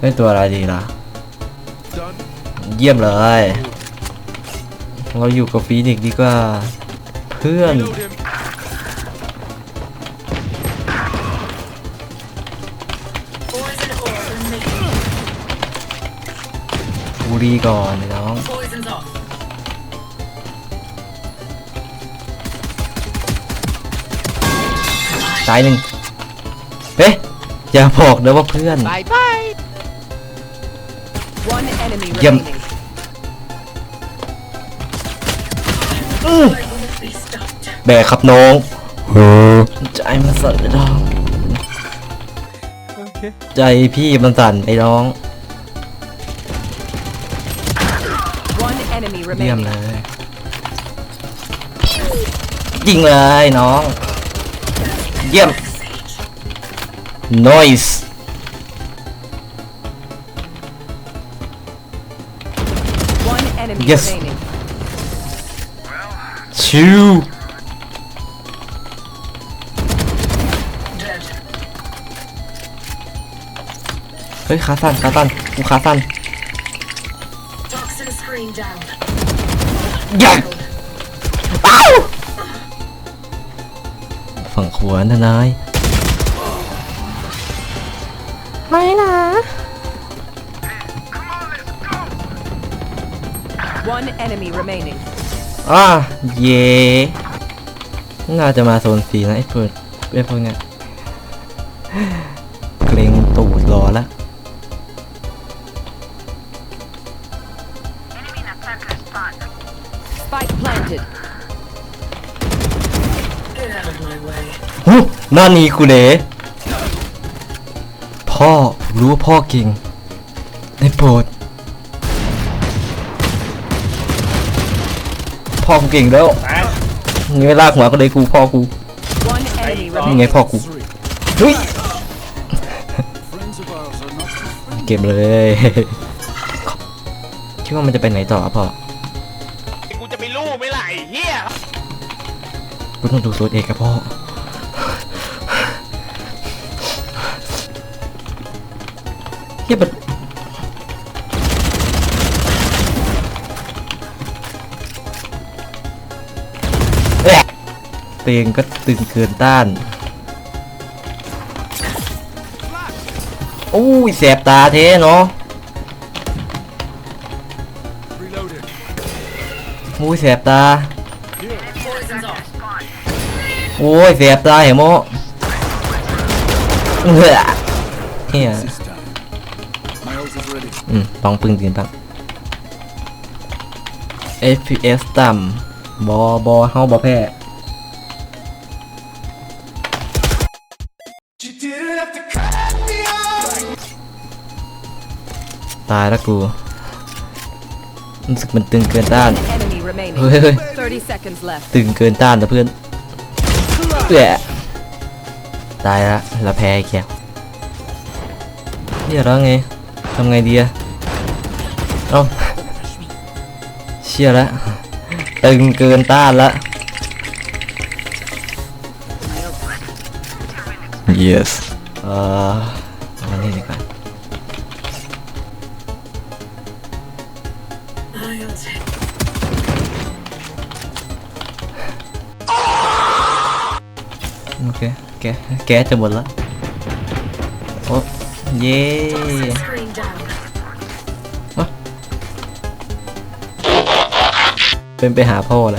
เล่นตัวอะไรดีล่ะ เยี่ยมเลย เราอยู่กับฟีนิกซ์ดีกว่า เพื่อน บูรีก่อนน้องตายหนึ่งเฮ้ยอย่าบอกนะว่าเพื่อน Bye bye. One enemy Yum. remaining. แบกครับน้องเออใจมันสั่นไอ้น้อง Okay. ใจพี่มันสั่นไอ้น้อง One enemy เยี่ยม remaining. เลยยิงเลยน้อง เยี่ยม noise Yes. remaining. ชิวเฮ้ยขาสั้นขาสั้นกูขาสั้น Toxin screen down. ยักอ้าวฝั่งขวานะนายไม่นะ One enemy remaining. อ่าเย่น่าจะมาโซนสีนะไอ้เปิดไอ้พวกเนี้ยเกรงตูดรอละ Spike planted. หูหน้านี้กูเลยพ่อผมรู้ว่าพ่อเก่งได้โปรด พ่อกูเก่งแล้วนี่ไม่ลากหัวก็เลยกูพ่อกู One enemy นี่ไง remaining. พ่อกูเฮ้ย Friends of ours are not your friends. เก็บเลยคิดว่ามันจะไปไหนต่อพ่อกูจะไปรู้ไหมล่ะไอ้เหี้ยกูต้องดูโซนเอกกับพ่อเฮียมัน เตียงก็ตึงเกินต้านอู้ยแสบตาเทเนาะอู้ยแสบตา โอ้ยแสบตาเห็นโมเฮ้ยเฮียอืมลองปืนปืนบ้าง FPS ต่ำบอบอเฮาบอแพ้ ตายแล้วกูรู้สึกมันตึงเกินต้าน One enemy remaining. เฮ้ยเฮ้ย30 seconds left. ตึงเกินต้านนะเพื่อนเอื้อตายละเราแพ้ไอ้แก้วเดี๋ยวแล้วไงทำไงดีอะเอ้าเชี่ยละตึงเกินต้านละ yes เอ่อเอาอันนี้ดีกว่า โอเค แกแกจะหมดละโอ้เย่เป็นไปหาพ่อเล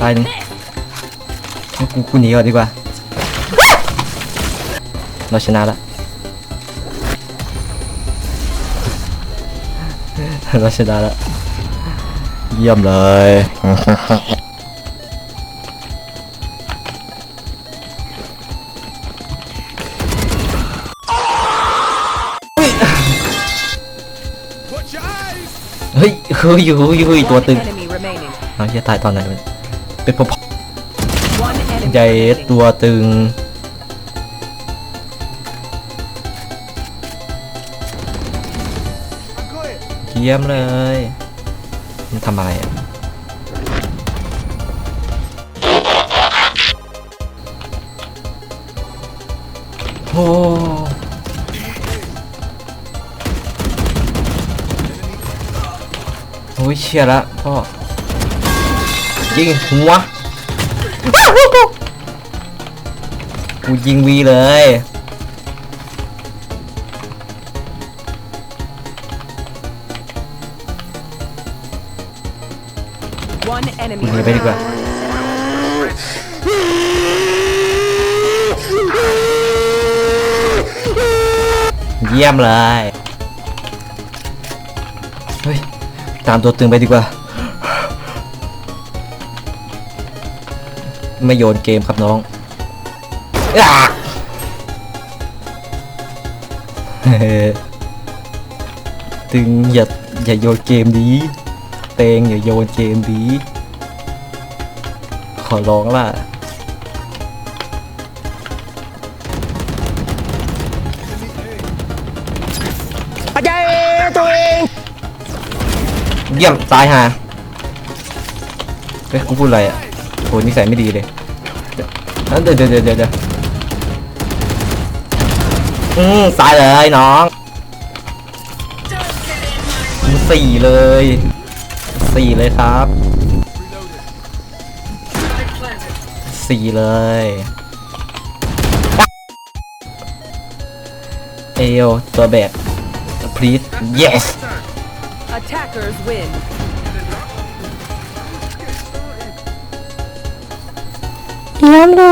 ตายหนึ่งกูกูหนีก่อนดีกว่า เราชนะละ เราชนะละ เยี่ยมเลย เฮ้ยเฮ้ยเฮ้ยเฮ้ยตัวตึงเอาจะตายตอนไหนมัน เป็นพอ One enemy ใหญ่ remaining. ตัวตึง I'm going. เยี่ยมเลย มันทำอะไรอะโอ้โอ้ยเชียร์ละพ่อ ยิงหัวกูยิงวีเลย One enemy ยิงไปดีกว่าเยี่ยมเลย เฮ้ย ตามตัวตึงไปดีกว่า ไม่โยนเกมครับน้องอะเฮ้ตึงอย่าอย่าโยนเกมดี เตงอย่าโยนเกมดี ขอร้องล่ะเยี่ยมตายฮะเฮ้ยกูพูดอะไรอะ โหนิสัยไม่ดีเลยเดี๋ยวเดี๋ยวเดี๋ยวเดี๋ยวเดี๋ยวอืมตายเลยน้องสี่เลยสี่เลยครับสี่เลยเอวตัวแบก please yes Attackers win. เยี่ยมเลย